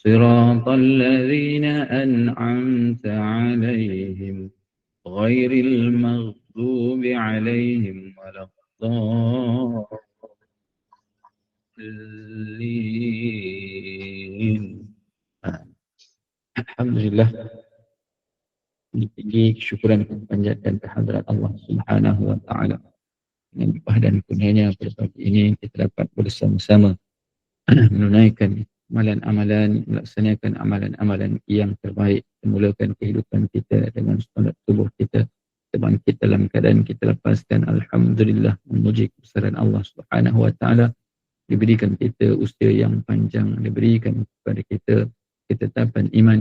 صراط الذين أنعمت عليهم غير المغضوب عليهم ولا الضالين Alhamdulillah Tinggi kesyukuran dan panjatkan kehadrat Allah Subhanahu wa taala. Dengan limpah dan kurnianya pada pagi ini kita dapat bersama-sama menunaikan amalan-amalan, melaksanakan amalan-amalan yang terbaik, memulakan kehidupan kita dengan standard tubuh kita, terbangkit dalam keadaan kita lepaskan Alhamdulillah memuji kebesaran Allah Subhanahu Wa Taala. Diberikan kita usia yang panjang, diberikan kepada kita ketetapan iman,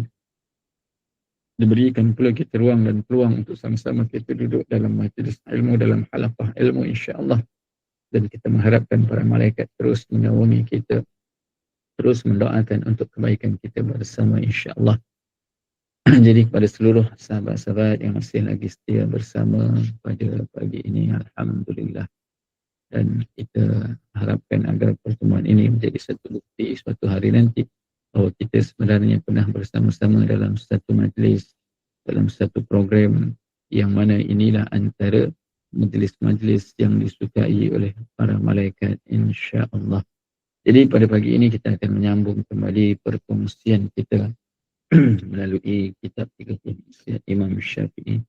diberikan pula kita ruang dan peluang untuk sama-sama kita duduk dalam majlis ilmu, dalam halafah ilmu insya-Allah. Dan kita mengharapkan para malaikat terus menaungi kita terus mendoakan untuk kebaikan kita bersama insya-Allah. Jadi kepada seluruh sahabat-sahabat yang masih lagi setia bersama pada pagi ini alhamdulillah dan kita harapkan agar pertemuan ini menjadi satu bukti suatu hari nanti bahawa kita sebenarnya pernah bersama-sama dalam satu majlis dalam satu program yang mana inilah antara majlis-majlis yang disukai oleh para malaikat insya-Allah. Jadi pada pagi ini kita akan menyambung kembali perkongsian kita melalui kitab tiga Nasihat Imam Syafi'i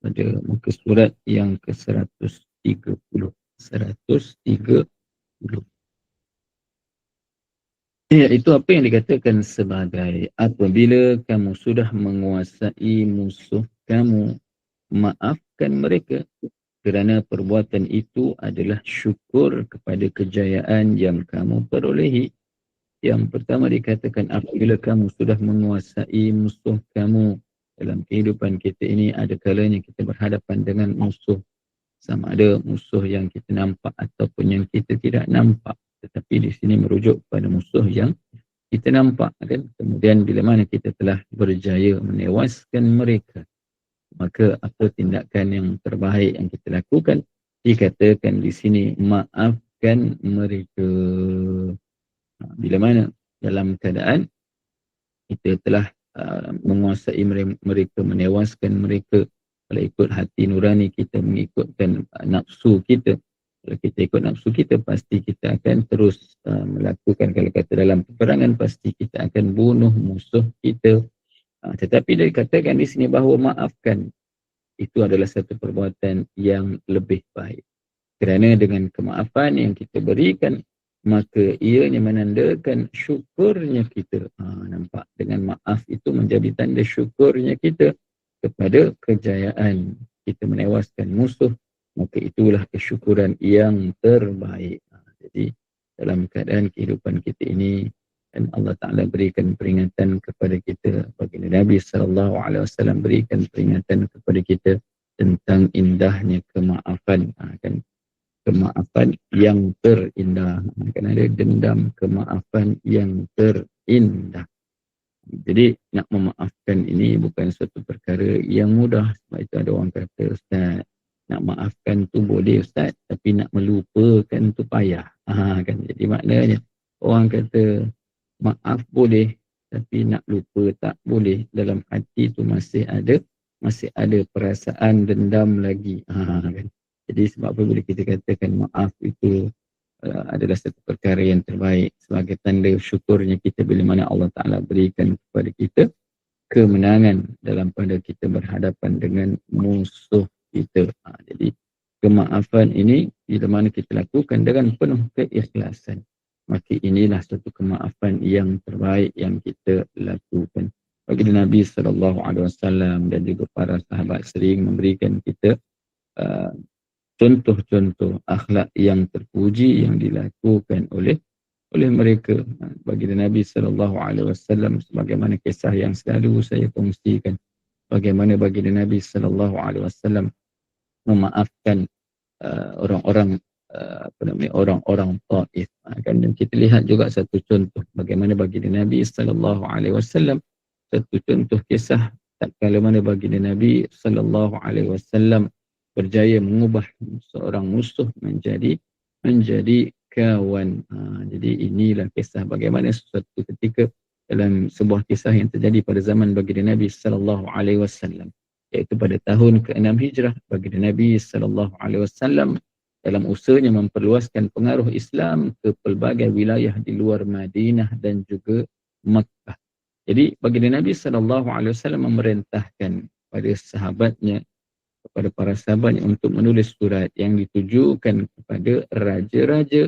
pada muka surat yang ke-130. 130. Iaitu apa yang dikatakan sebagai apabila kamu sudah menguasai musuh kamu, maafkan mereka kerana perbuatan itu adalah syukur kepada kejayaan yang kamu perolehi. Yang pertama dikatakan apabila kamu sudah menguasai musuh kamu dalam kehidupan kita ini ada kalanya kita berhadapan dengan musuh. Sama ada musuh yang kita nampak ataupun yang kita tidak nampak. Tetapi di sini merujuk pada musuh yang kita nampak kan? Kemudian bila mana kita telah berjaya menewaskan mereka maka apa tindakan yang terbaik yang kita lakukan? Dikatakan di sini maafkan mereka. Ha, bila mana? Dalam keadaan kita telah uh, menguasai mereka menewaskan mereka. Kalau ikut hati nurani kita mengikutkan uh, nafsu kita. Kalau kita ikut nafsu kita pasti kita akan terus uh, melakukan kalau kata dalam peperangan pasti kita akan bunuh musuh kita Ha, tetapi dia katakan di sini bahawa maafkan itu adalah satu perbuatan yang lebih baik. Kerana dengan kemaafan yang kita berikan, maka ianya menandakan syukurnya kita. Ha, nampak dengan maaf itu menjadi tanda syukurnya kita kepada kejayaan kita menewaskan musuh. Maka itulah kesyukuran yang terbaik. Ha, jadi dalam keadaan kehidupan kita ini, dan Allah Taala berikan peringatan kepada kita baginda Nabi sallallahu alaihi wasallam berikan peringatan kepada kita tentang indahnya kemaafan. Ha, kan? Kemaafan yang terindah. Kan? Ada dendam kemaafan yang terindah. Jadi nak memaafkan ini bukan suatu perkara yang mudah. Sebab itu ada orang kata ustaz nak maafkan tu boleh ustaz. Tapi nak melupakan tu payah. Ha, kan? Jadi maknanya orang kata maaf boleh tapi nak lupa tak boleh. Dalam hati tu masih ada masih ada perasaan dendam lagi. Ha, kan? jadi sebab apa boleh kita katakan maaf itu uh, adalah satu perkara yang terbaik sebagai tanda syukurnya kita bila mana Allah Ta'ala berikan kepada kita kemenangan dalam pada kita berhadapan dengan musuh kita. Ha, jadi kemaafan ini bila mana kita lakukan dengan penuh keikhlasan maka inilah satu kemaafan yang terbaik yang kita lakukan. Bagi Nabi sallallahu alaihi wasallam dan juga para sahabat sering memberikan kita uh, contoh-contoh akhlak yang terpuji yang dilakukan oleh oleh mereka bagi Nabi sallallahu alaihi wasallam sebagaimana kisah yang selalu saya kongsikan bagaimana bagi Nabi sallallahu alaihi wasallam memaafkan uh, orang-orang uh, apa namanya orang-orang Taif. Kan? Dan kita lihat juga satu contoh bagaimana bagi Nabi sallallahu alaihi wasallam. Satu contoh kisah tak kala mana bagi Nabi sallallahu alaihi wasallam berjaya mengubah seorang musuh menjadi menjadi kawan. Ha, jadi inilah kisah bagaimana suatu ketika dalam sebuah kisah yang terjadi pada zaman baginda Nabi sallallahu alaihi wasallam iaitu pada tahun ke-6 Hijrah baginda Nabi sallallahu alaihi wasallam dalam usahanya memperluaskan pengaruh Islam ke pelbagai wilayah di luar Madinah dan juga Makkah. Jadi baginda Nabi sallallahu alaihi wasallam memerintahkan pada sahabatnya kepada para sahabat untuk menulis surat yang ditujukan kepada raja-raja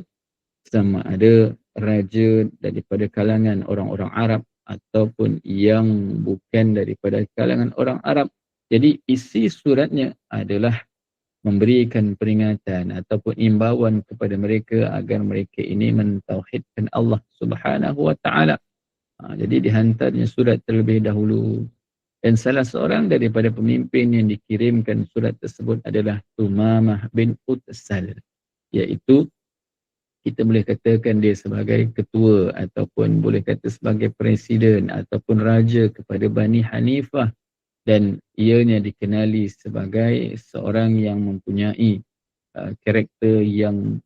sama ada raja daripada kalangan orang-orang Arab ataupun yang bukan daripada kalangan orang Arab. Jadi isi suratnya adalah memberikan peringatan ataupun imbauan kepada mereka agar mereka ini mentauhidkan Allah Subhanahu wa taala. Ha, jadi dihantarnya surat terlebih dahulu dan salah seorang daripada pemimpin yang dikirimkan surat tersebut adalah Tumamah bin Utsal. Iaitu kita boleh katakan dia sebagai ketua ataupun boleh kata sebagai presiden ataupun raja kepada Bani Hanifah dan ianya dikenali sebagai seorang yang mempunyai uh, karakter yang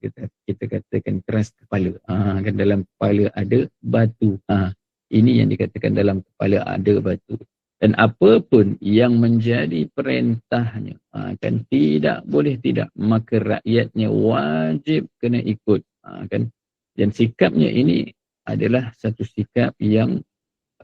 kita, kita katakan keras kepala. Ha, kan dalam kepala ada batu. Ha, ini yang dikatakan dalam kepala ada batu. Dan apa pun yang menjadi perintahnya ha, kan tidak boleh tidak maka rakyatnya wajib kena ikut ha, kan dan sikapnya ini adalah satu sikap yang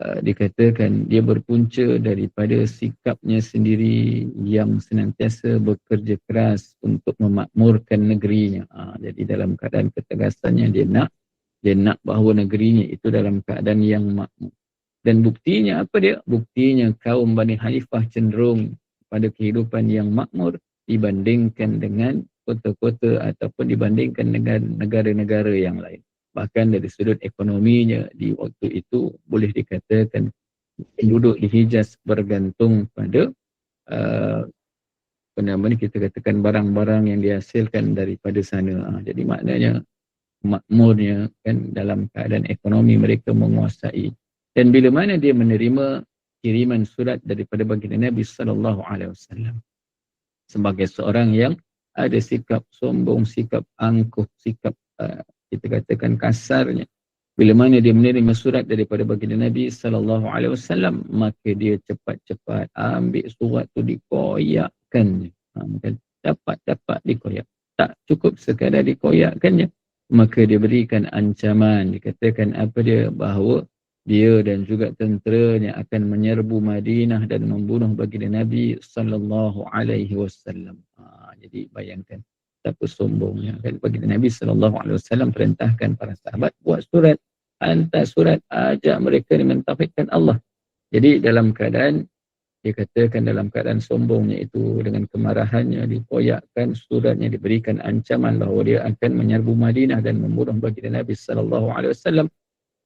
uh, dikatakan dia berpunca daripada sikapnya sendiri yang senantiasa bekerja keras untuk memakmurkan negerinya ha, jadi dalam keadaan ketegasannya dia nak dia nak bahawa negerinya itu dalam keadaan yang makmur. Dan buktinya apa dia? Buktinya kaum Bani Hanifah cenderung pada kehidupan yang makmur dibandingkan dengan kota-kota ataupun dibandingkan dengan negara-negara yang lain. Bahkan dari sudut ekonominya di waktu itu boleh dikatakan penduduk di Hijaz bergantung pada uh, apa namanya kita katakan barang-barang yang dihasilkan daripada sana. Uh, jadi maknanya makmurnya kan dalam keadaan ekonomi mereka menguasai dan bila mana dia menerima kiriman surat daripada baginda Nabi sallallahu alaihi wasallam sebagai seorang yang ada sikap sombong sikap angkuh sikap uh, kita katakan kasarnya. Bila mana dia menerima surat daripada baginda Nabi sallallahu alaihi wasallam maka dia cepat-cepat ambil surat tu dikoyakkan ha, kan dapat dapat dikoyak. Tak cukup sekadar dikoyakkannya maka dia berikan ancaman. Dikatakan apa dia? Bahawa dia dan juga tenteranya akan menyerbu Madinah dan membunuh baginda Nabi sallallahu alaihi wasallam. Ha, jadi bayangkan betapa sombongnya kan baginda Nabi sallallahu alaihi wasallam perintahkan para sahabat buat surat hantar surat ajak mereka mentauhidkan Allah. Jadi dalam keadaan dia katakan dalam keadaan sombongnya itu dengan kemarahannya dipoyakkan suratnya diberikan ancaman bahawa dia akan menyerbu Madinah dan membunuh baginda Nabi sallallahu alaihi wasallam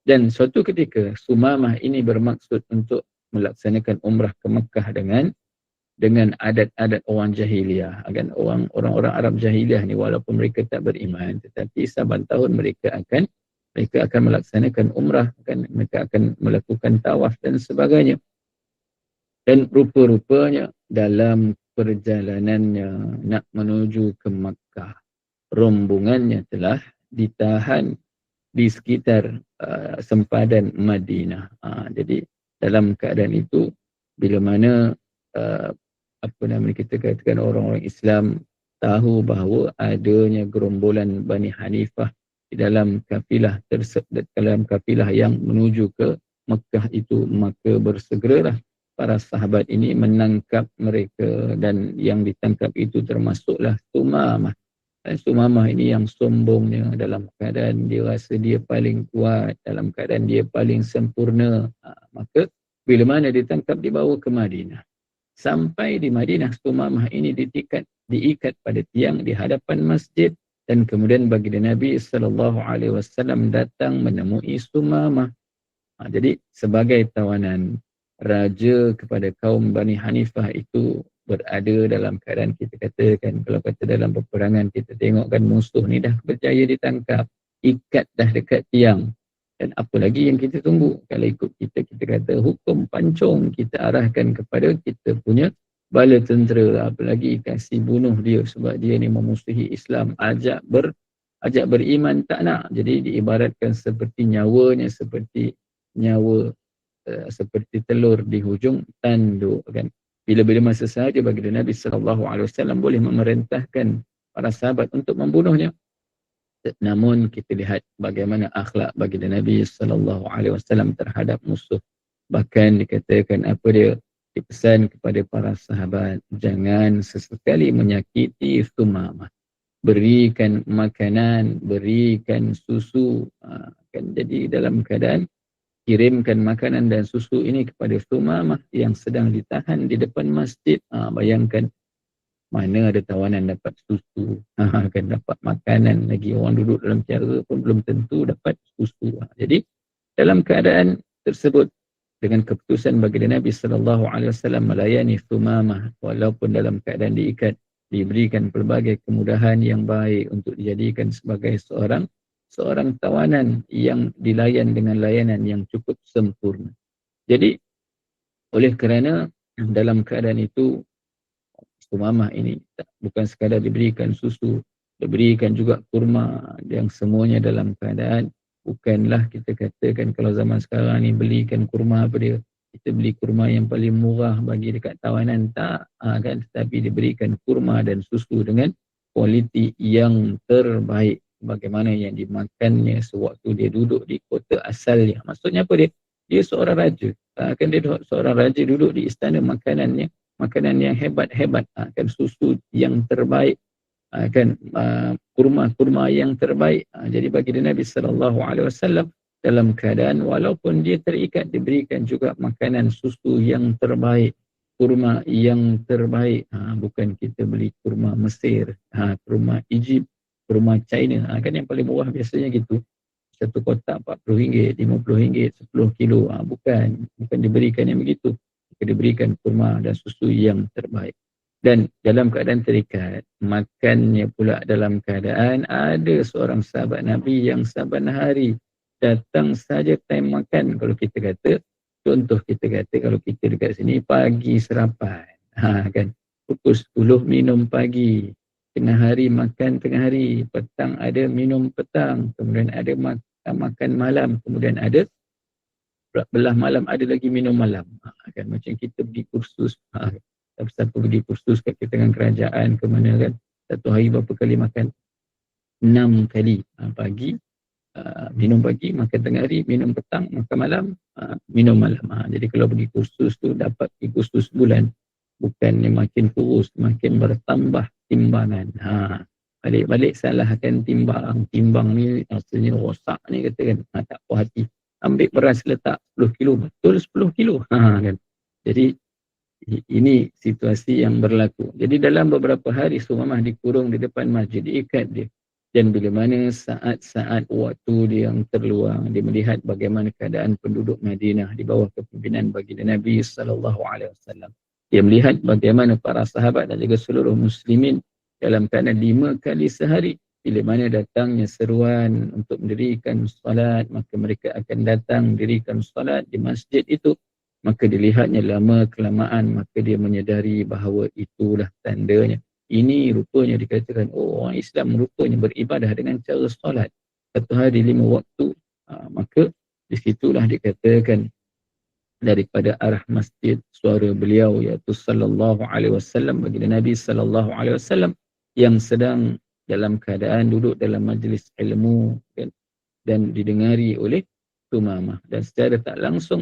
dan suatu ketika Sumamah ini bermaksud untuk melaksanakan umrah ke Mekah dengan dengan adat-adat orang jahiliah akan orang orang-orang Arab jahiliah ni walaupun mereka tak beriman tetapi saban tahun mereka akan mereka akan melaksanakan umrah akan mereka akan melakukan tawaf dan sebagainya dan rupa-rupanya dalam perjalanannya nak menuju ke Makkah rombongannya telah ditahan di sekitar uh, sempadan Madinah. Uh, jadi dalam keadaan itu bila mana uh, apa nama kita katakan orang-orang Islam tahu bahawa adanya gerombolan Bani Hanifah di dalam kafilah tersebut dalam kafilah yang menuju ke Mekah itu maka bersegeralah para sahabat ini menangkap mereka dan yang ditangkap itu termasuklah Sumamah. Dan Sumamah ini yang sombongnya dalam keadaan dia rasa dia paling kuat, dalam keadaan dia paling sempurna. Ha, maka bila mana ditangkap dibawa ke Madinah. Sampai di Madinah Sumamah ini ditikat, diikat pada tiang di hadapan masjid dan kemudian baginda Nabi sallallahu alaihi wasallam datang menemui Sumamah. Ha, jadi sebagai tawanan raja kepada kaum Bani Hanifah itu berada dalam keadaan kita katakan kalau kata dalam peperangan kita tengok kan musuh ni dah berjaya ditangkap ikat dah dekat tiang dan apa lagi yang kita tunggu? Kalau ikut kita kita kata hukum pancung kita arahkan kepada kita punya bala tentera. Apalagi kasih bunuh dia sebab dia ni memusuhi Islam. Ajak ber ajak beriman tak nak. Jadi diibaratkan seperti nyawanya seperti nyawa uh, seperti telur di hujung tanduk kan? Bila-bila masa sahaja bagi Nabi wasallam boleh memerintahkan para sahabat untuk membunuhnya namun kita lihat bagaimana akhlak bagi Nabi sallallahu alaihi wasallam terhadap musuh. Bahkan dikatakan apa dia? Dipesan kepada para sahabat jangan sesekali menyakiti Thumamah berikan makanan berikan susu. Ha, kan jadi dalam keadaan kirimkan makanan dan susu ini kepada Thumamah yang sedang ditahan di depan masjid. Ha, bayangkan mana ada tawanan dapat susu. Ha, kan dapat makanan lagi. Orang duduk dalam cara pun belum tentu dapat susu. Ha, jadi dalam keadaan tersebut dengan keputusan baginda Nabi sallallahu alaihi wasallam melayani Thumamah walaupun dalam keadaan diikat diberikan pelbagai kemudahan yang baik untuk dijadikan sebagai seorang seorang tawanan yang dilayan dengan layanan yang cukup sempurna. Jadi oleh kerana dalam keadaan itu Thumamah ini. Bukan sekadar diberikan susu, diberikan juga kurma yang semuanya dalam keadaan. Bukanlah kita katakan kalau zaman sekarang ni belikan kurma apa dia? Kita beli kurma yang paling murah bagi dekat tawanan. Tak ha, kan tetapi diberikan kurma dan susu dengan kualiti yang terbaik. Bagaimana yang dimakannya sewaktu dia duduk di kota asalnya. Maksudnya apa dia? Dia seorang raja. Ha, kan dia seorang raja duduk di istana makanannya makanan yang hebat-hebat ha, kan susu yang terbaik ha, kan kurma-kurma yang terbaik. Ha, jadi bagi Nabi sallallahu alaihi wasallam dalam keadaan walaupun dia terikat diberikan juga makanan susu yang terbaik, kurma yang terbaik. Ha, bukan kita beli kurma Mesir, ha, kurma Egypt, kurma China. Ha, kan yang paling murah biasanya gitu. Satu kotak RM40, RM50, 10 kilo. Ha, bukan, bukan diberikan yang begitu. Diberikan kurma dan susu yang terbaik. Dan dalam keadaan terikat makannya pula dalam keadaan ada seorang sahabat Nabi yang saban hari datang saja time makan. Kalau kita kata contoh kita kata kalau kita dekat sini pagi sarapan ha kan? Pukul 10 minum pagi. Tengah hari makan tengah hari petang ada minum petang. Kemudian ada makan, makan malam. Kemudian ada belah malam ada lagi minum malam. Ha, kan? Macam kita pergi kursus ha, siapa pergi kursus kat dengan kerajaan ke mana kan? Satu hari berapa kali makan? Enam kali. Ha, pagi uh, minum pagi makan tengah hari minum petang makan malam uh, minum malam. Ha, jadi kalau pergi kursus tu dapat pergi kursus bulan bukan makin kurus makin bertambah timbangan. Ha, balik-balik salahkan timbang. Timbang ni rasanya rosak ni kata kan. Ha, tak puas hati ambil beras letak 10 kilo betul 10 kilo ha, kan jadi ini situasi yang berlaku. Jadi dalam beberapa hari Sumamah dikurung di depan masjid, diikat dia. Dan bila mana saat-saat waktu dia yang terluang, dia melihat bagaimana keadaan penduduk Madinah di bawah kepimpinan baginda Nabi sallallahu alaihi wasallam. Dia melihat bagaimana para sahabat dan juga seluruh muslimin dalam keadaan lima kali sehari bila mana datangnya seruan untuk mendirikan solat maka mereka akan datang mendirikan solat di masjid itu. Maka dilihatnya lama kelamaan maka dia menyedari bahawa itulah tandanya. Ini rupanya dikatakan oh orang Islam rupanya beribadah dengan cara solat. Satu hari lima waktu ha, maka disitulah dikatakan daripada arah masjid suara beliau iaitu sallallahu alaihi wasallam bagi Nabi sallallahu alaihi wasallam yang sedang dalam keadaan duduk dalam majlis ilmu kan, dan didengari oleh Tumamah dan secara tak langsung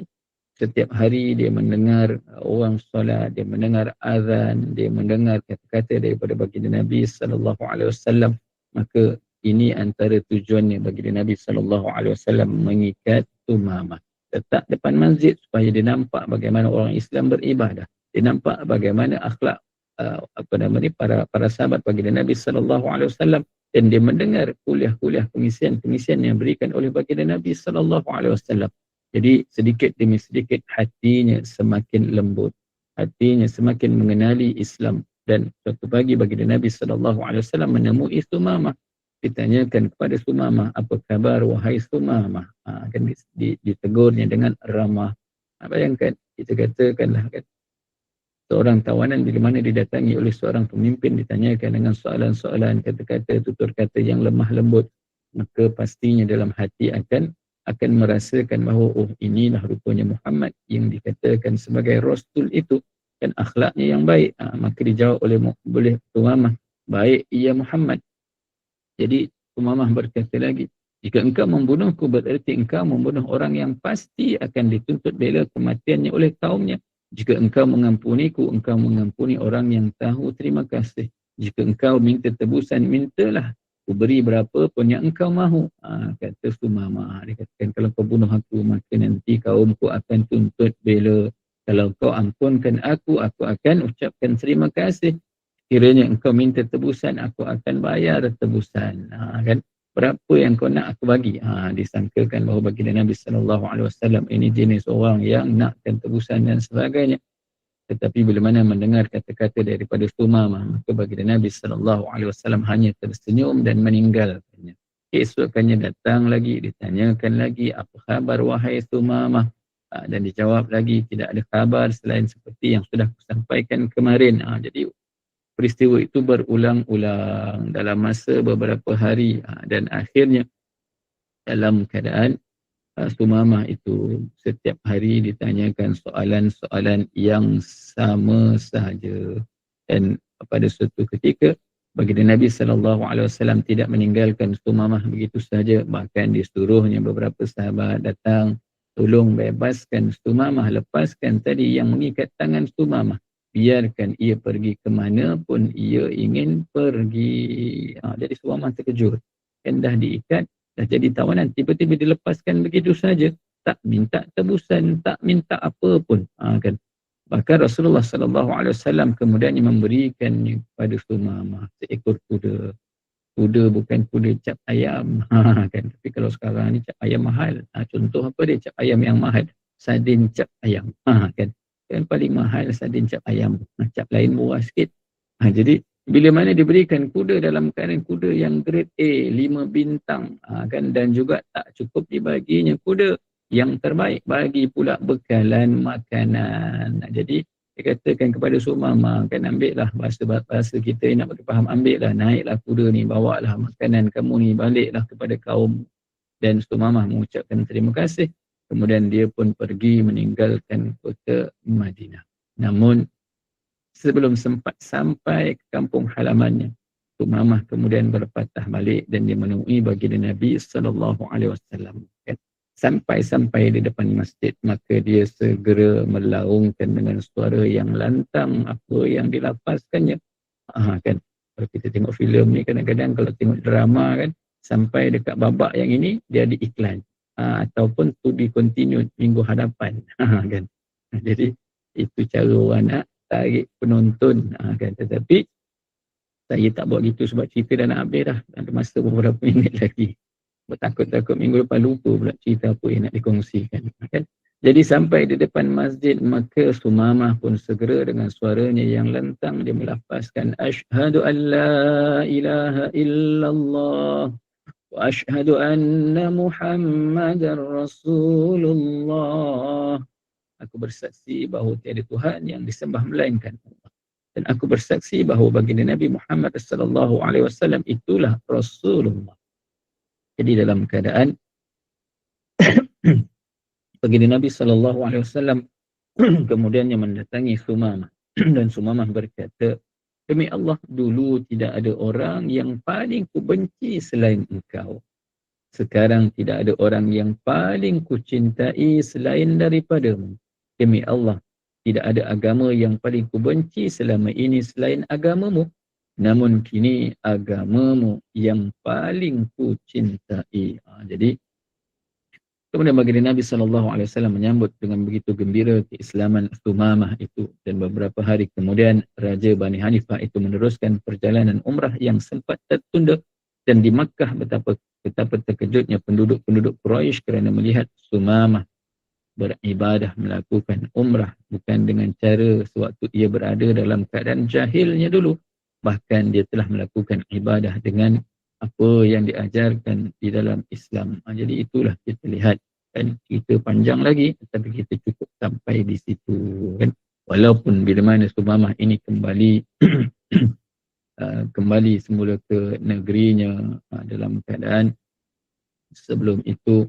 setiap hari dia mendengar orang solat, dia mendengar azan, dia mendengar kata-kata daripada baginda Nabi sallallahu alaihi wasallam, maka ini antara tujuannya baginda Nabi sallallahu alaihi wasallam mengikat Tumamah letak depan masjid supaya dia nampak bagaimana orang Islam beribadah. Dia nampak bagaimana akhlak uh, apa nama ni para para sahabat baginda Nabi sallallahu alaihi wasallam dan dia mendengar kuliah-kuliah pengisian-pengisian yang diberikan oleh baginda Nabi sallallahu alaihi wasallam. Jadi sedikit demi sedikit hatinya semakin lembut. Hatinya semakin mengenali Islam dan suatu pagi baginda Nabi sallallahu alaihi wasallam menemui Sumamah. Ditanyakan kepada Sumamah, apa kabar wahai Sumamah? Ha, kan ditegurnya dengan ramah. Ha, bayangkan, kita katakanlah kan, seorang tawanan bila mana didatangi oleh seorang pemimpin ditanyakan dengan soalan-soalan kata-kata tutur kata yang lemah lembut maka pastinya dalam hati akan akan merasakan bahawa oh inilah rupanya Muhammad yang dikatakan sebagai rasul itu dan akhlaknya yang baik. Ha, maka dijawab oleh boleh Tumamah baik ia Muhammad. Jadi Tumamah berkata lagi jika engkau membunuhku berarti engkau membunuh orang yang pasti akan dituntut bela kematiannya oleh kaumnya jika engkau mengampuniku, engkau mengampuni orang yang tahu terima kasih. Jika engkau minta tebusan, mintalah. Aku beri berapa pun yang engkau mahu. Ha, kata Sumama. Dia katakan, kalau kau bunuh aku, maka nanti kaumku akan tuntut bela. Kalau kau ampunkan aku, aku akan ucapkan terima kasih. Kiranya engkau minta tebusan, aku akan bayar tebusan. Ha, kan? Berapa yang kau nak aku bagi? Ha, disangkakan bahawa bagi Nabi sallallahu alaihi wasallam ini jenis orang yang nakkan tebusan dan sebagainya. Tetapi bila mana mendengar kata-kata daripada Sumamah maka bagi Nabi sallallahu alaihi wasallam hanya tersenyum dan meninggalkannya. Esoknya datang lagi ditanyakan lagi apa khabar wahai Sumamah? Ha, dan dijawab lagi tidak ada khabar selain seperti yang sudah kusampaikan kemarin. Ha, jadi peristiwa itu berulang-ulang dalam masa beberapa hari. Ha, dan akhirnya dalam keadaan uh, Sumamah itu setiap hari ditanyakan soalan-soalan yang sama sahaja. Dan pada suatu ketika bagi Nabi sallallahu alaihi wasallam tidak meninggalkan Sumamah begitu saja bahkan disuruhnya beberapa sahabat datang tolong bebaskan Sumamah lepaskan tadi yang mengikat tangan Sumamah biarkan ia pergi ke mana pun ia ingin pergi. Ha, jadi Suamah terkejut. Kan dah diikat, dah jadi tawanan. Tiba-tiba dilepaskan begitu saja. Tak minta tebusan, tak minta apa pun. Ha, kan? Bahkan Rasulullah sallallahu alaihi wasallam kemudian memberikan kepada Sumamah seekor kuda. Kuda bukan kuda cap ayam. Ha, kan? Tapi kalau sekarang ni cap ayam mahal. Ha, contoh apa dia? Cap ayam yang mahal. Sardin cap ayam. Ha, kan? Yang paling mahal sardin cap ayam. Cap lain murah sikit. Ha, jadi bila mana diberikan kuda dalam keadaan kuda yang grade A, lima bintang ha, kan dan juga tak cukup dibaginya kuda yang terbaik bagi pula bekalan makanan. Ha, jadi dia katakan kepada Sumama kan ambil lah bahasa bahasa kita nak bagi faham ambil lah naiklah kuda ni bawa lah makanan kamu ni baliklah kepada kaum dan Sumama mengucapkan terima kasih Kemudian dia pun pergi meninggalkan kota Madinah. Namun sebelum sempat sampai ke kampung halamannya, Tuk Mamah kemudian berpatah balik dan dia menemui baginda Nabi sallallahu alaihi wasallam. Kan? Sampai-sampai di depan masjid maka dia segera melaungkan dengan suara yang lantang apa yang dilapaskannya. Ah kan. Kalau kita tengok filem ni kadang-kadang kalau tengok drama kan sampai dekat babak yang ini dia diiklan uh, ataupun to be continued minggu hadapan. Ha, kan? Jadi itu cara orang nak tarik penonton. Uh, kan? Tetapi saya tak buat gitu sebab cerita dah nak habis dah. Ada masa beberapa minit lagi. Bertakut-takut minggu depan lupa pula cerita apa yang nak dikongsikan. Kan? Jadi sampai di depan masjid maka Sumamah pun segera dengan suaranya yang lentang dia melafazkan asyhadu an la ilaha illallah وأشهد أن محمد رسول الله Aku bersaksi bahawa tiada Tuhan yang disembah melainkan Allah. Dan aku bersaksi bahawa baginda Nabi Muhammad sallallahu alaihi wasallam itulah Rasulullah. Jadi dalam keadaan baginda Nabi sallallahu alaihi wasallam kemudiannya mendatangi Sumamah dan Sumamah berkata, Demi Allah dulu tidak ada orang yang paling ku benci selain engkau. Sekarang tidak ada orang yang paling ku cintai selain daripadamu. Demi Allah tidak ada agama yang paling ku benci selama ini selain agamamu. Namun kini agamamu yang paling ku cintai. Ha, jadi Kemudian baginda Nabi SAW menyambut dengan begitu gembira keislaman Sumamah itu dan beberapa hari kemudian Raja Bani Hanifah itu meneruskan perjalanan umrah yang sempat tertunda dan di Makkah betapa betapa terkejutnya penduduk-penduduk Quraisy kerana melihat Sumamah beribadah melakukan umrah bukan dengan cara sewaktu ia berada dalam keadaan jahilnya dulu. Bahkan dia telah melakukan ibadah dengan apa yang diajarkan di dalam Islam. Ha, jadi itulah kita lihat kan kita panjang lagi tetapi kita cukup sampai di situ kan. Walaupun bila mana Sumamah ini kembali uh, kembali semula ke negerinya uh, dalam keadaan sebelum itu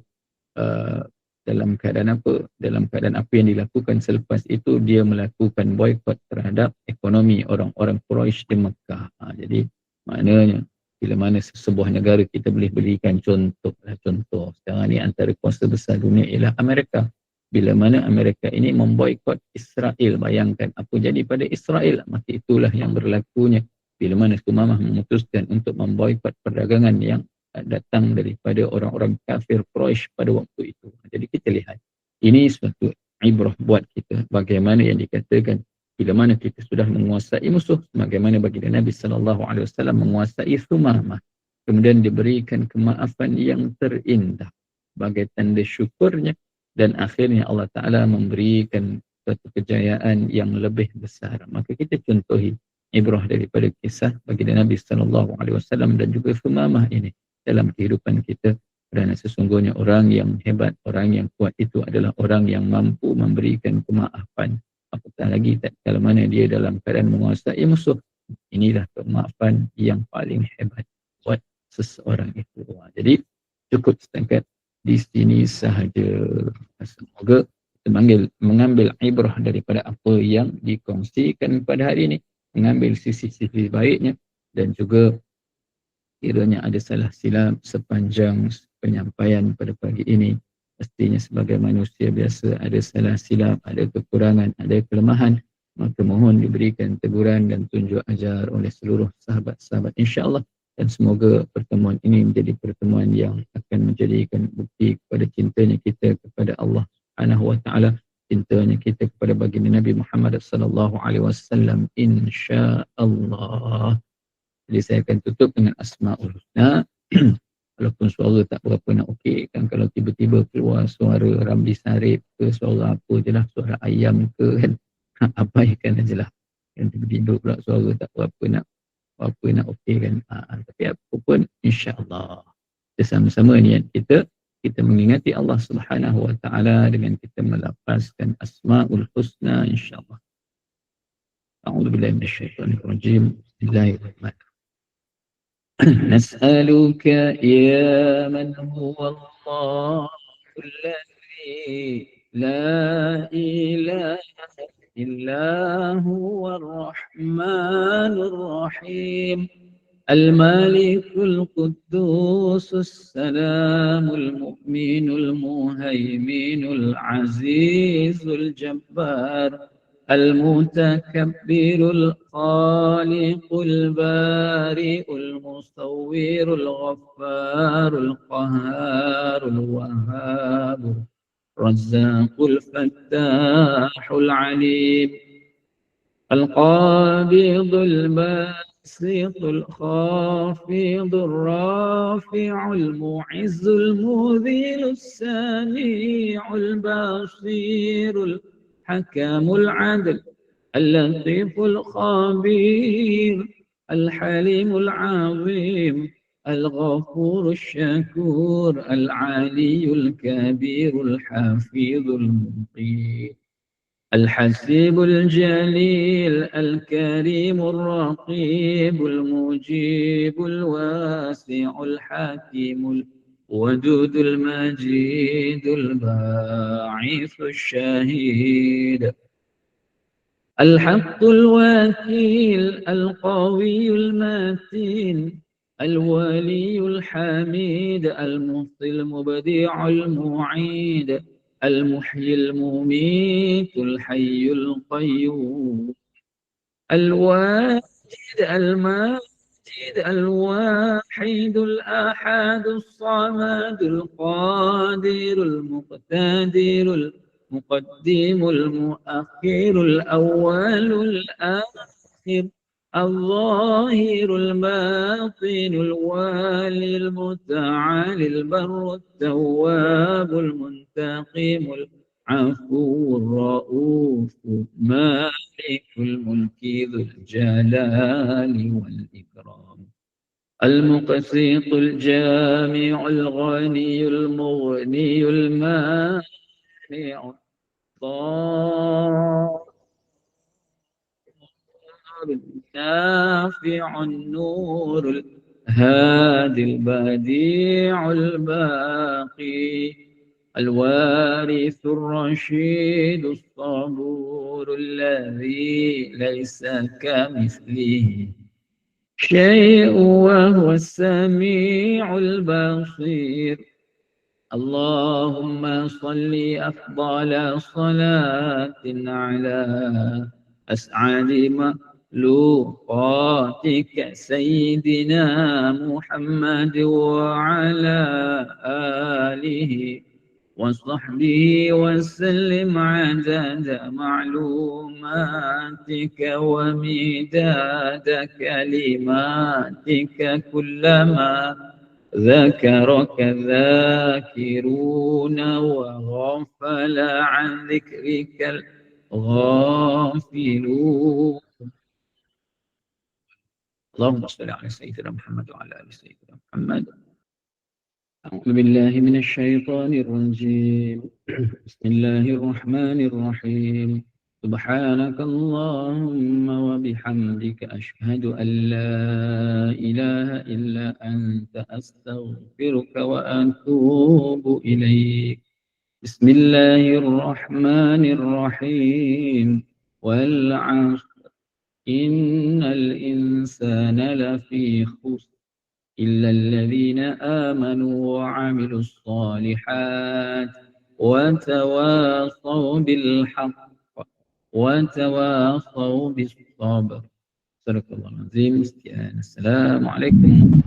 uh, dalam keadaan apa? Dalam keadaan apa yang dilakukan selepas itu dia melakukan boykot terhadap ekonomi orang-orang Quraisy di Mekah. Ha, jadi maknanya bila mana sebuah negara kita boleh berikan contoh lah contoh. Sekarang ni antara kuasa besar dunia ialah Amerika. Bila mana Amerika ini memboikot Israel bayangkan apa jadi pada Israel? Maka itulah yang berlakunya. Bila mana Sumamah memutuskan untuk memboikot perdagangan yang datang daripada orang-orang kafir Quraisy pada waktu itu. Jadi kita lihat ini suatu ibrah buat kita. Bagaimana yang dikatakan bila mana kita sudah menguasai musuh bagaimana bagi Nabi sallallahu alaihi wasallam menguasai Sumamah kemudian diberikan kemaafan yang terindah sebagai tanda syukurnya. Dan akhirnya Allah taala memberikan satu kejayaan yang lebih besar. Maka kita contohi ibrah daripada kisah bagi Nabi sallallahu alaihi wasallam dan juga Sumamah ini dalam kehidupan kita. Kerana sesungguhnya orang yang hebat, orang yang kuat itu adalah orang yang mampu memberikan kemaafan apatah lagi tak kalau mana dia dalam keadaan menguasai musuh. Inilah kemaafan yang paling hebat buat seseorang itu. Jadi cukup setakat di sini sahaja. Semoga mengambil, mengambil ibrah daripada apa yang dikongsikan pada hari ini mengambil sisi-sisi baiknya dan juga kiranya ada salah silap sepanjang penyampaian pada pagi ini pastinya sebagai manusia biasa ada salah silap, ada kekurangan, ada kelemahan maka mohon diberikan teguran dan tunjuk ajar oleh seluruh sahabat-sahabat insyaAllah dan semoga pertemuan ini menjadi pertemuan yang akan menjadikan bukti kepada cintanya kita kepada Allah Subhanahu wa taala cintanya kita kepada baginda Nabi Muhammad sallallahu alaihi wasallam insyaallah jadi saya akan tutup dengan Asma'ul Husna. Walaupun suara tak berapa nak okey kan kalau tiba-tiba keluar suara Ramli Sarip ke suara apa je lah suara ayam ke kan apa ikan aja lah yang tiba-tiba pula suara tak berapa nak apa nak okey kan ha, tapi apa pun insyaAllah kita sama-sama niat kita kita mengingati Allah Subhanahu Wa Taala dengan kita melapaskan Asmaul Husna insyaallah. A'udzu billahi minasyaitonir rajim. Bismillahirrahmanirrahim. نسألك يا من هو الله الذي لا إله إلا هو الرحمن الرحيم الملك القدوس السلام المؤمن المهيمن العزيز الجبار. المتكبر الخالق البارئ المصور الغفار القهار الوهاب الرزاق الفتاح العليم القابض الباسط الخافض الرافع المعز المذيل السميع البصير حكام العدل اللطيف الخبير الحليم العظيم الغفور الشكور العلي الكبير الحفيظ المقيم الحسيب الجليل الكريم الرقيب المجيب الواسع الحكيم ودود المجيد الباعث الشهيد. الحق الوكيل القوي المتين الولي الحميد المحصي المبدع المعيد المحيي المميت الحي القيوم الواجد الماجد الواحد الأحد الصمد القادر المقتدر المقدم المؤخر الأول الآخر الظاهر الباطن الوالي المتعالي البر التواب المنتقم العفو الرؤوف مالك الملك ذو الجلال والإكرام المقسط الجامع الغني المغني المانع النافع النور الهادي البديع الباقي. الوارث الرشيد الصبور الذي ليس كمثله شيء وهو السميع البصير. اللهم صل أفضل صلاة على أسعد مخلوقاتك سيدنا محمد وعلى آله وصحبه وسلم عدد معلوماتك ومداد كلماتك كلما ذكرك ذاكرون وغفل عن ذكرك الغافلون. اللهم صل على سيدنا محمد وعلى آل سيدنا محمد. أعوذ بالله من الشيطان الرجيم. بسم الله الرحمن الرحيم. سبحانك اللهم وبحمدك أشهد أن لا إله إلا أنت أستغفرك وأتوب إليك. بسم الله الرحمن الرحيم. والعصر. إن الإنسان لفي خسر. إلا الذين آمنوا وعملوا الصالحات وتواصوا بالحق وتواصوا بالصبر. صدق الله العظيم. السلام عليكم.